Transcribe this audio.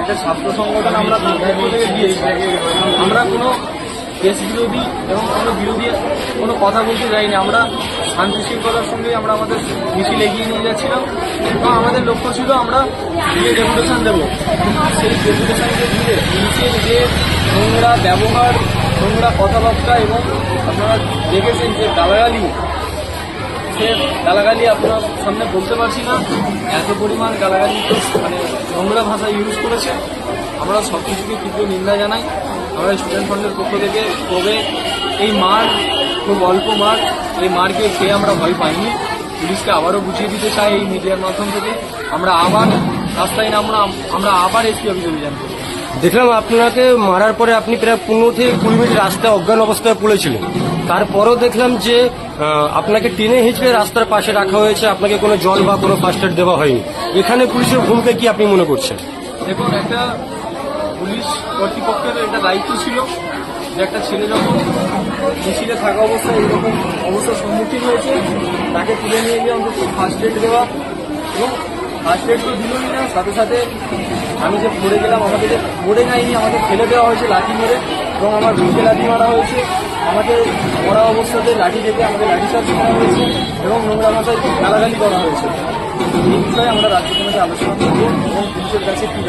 একটা ছাত্র সংগঠন আমরা আমরা কোনো দেশ বিরোধী এবং কোনো বিরোধী কোনো কথা বলতে যাইনি। আমরা শান্তি শৃঙ্খলার সঙ্গে আমরা আমাদের মিছিল এগিয়ে নিয়ে যাচ্ছিলাম এবং আমাদের লক্ষ্য ছিল আমরা দিলে ডেপুটেশন দেবো। সেই ডেপুটেশনকে দিলে পুলিশের যে নোংরা ব্যবহার, নোংরা কথাবার্তা এবং আপনারা দেখেছেন যে গালাগালি সে গালাগালি আপনার সামনে বলতে পারছি না। এত পরিমাণ গালাগালি মানে নোংরা ভাষা ইউজ করেছে। আমরা সব কিছুকে তীব্র নিন্দা জানাই। আমরা স্টুডেন্ট ফান্ডের পক্ষ থেকে তবে এই মার, খুব অল্প মার, এই মারকে খেয়ে আমরা ভয় পাইনি। পুলিশকে আবারও বুঝিয়ে দিতে চাই এই মিডিয়ার মাধ্যম থেকে। আমরা আবার রাস্তায় নামবো না আমরা আবার এসপি অফিস অভিযান করব। দেখলাম আপনাকে মারার পরে আপনি প্রায় পনেরো থেকে কুড়ি মিনিট রাস্তায় অজ্ঞান অবস্থায় পড়েছিলেন। তারপরও দেখলাম যে আপনাকে টেনে হিঁচড়ে রাস্তার পাশে রাখা হয়েছে, আপনাকে কোনো জল বা কোনো ফার্স্ট এড দেওয়া হয়নি। এখানে পুলিশের ভূমিকা কি আপনি মনে করছেন? দেখুন, একটা পুলিশ কর্তৃপক্ষের একটা দায়িত্ব ছিল যে একটা ছেলে যখন মিছিলে থাকা অবস্থায় এরকম অবস্থার সম্মুখীন হয়েছে, তাকে তুলে নিয়ে গিয়ে অন্তত ফার্স্ট এড দেওয়া এবং ফার্স্ট এড তো দিলই না, সাথে সাথে আমি যে পড়ে গেলাম, আমাকে যে পড়ে যায়নি, আমাকে ফেলে দেওয়া হয়েছে লাঠি মেরে, এবং আমার বুকে লাঠি মারা হয়েছে। আমাকে মরা অবস্থাতে লাঠি দেখে আমাদের লাঠি চার্জ করা হয়েছে, এবং নোংরা মাথায় গালাগালি করা হয়েছে। এই বিষয়ে আমরা রাজ্য আলোচনা করব, এবং পুলিশের কাছে কি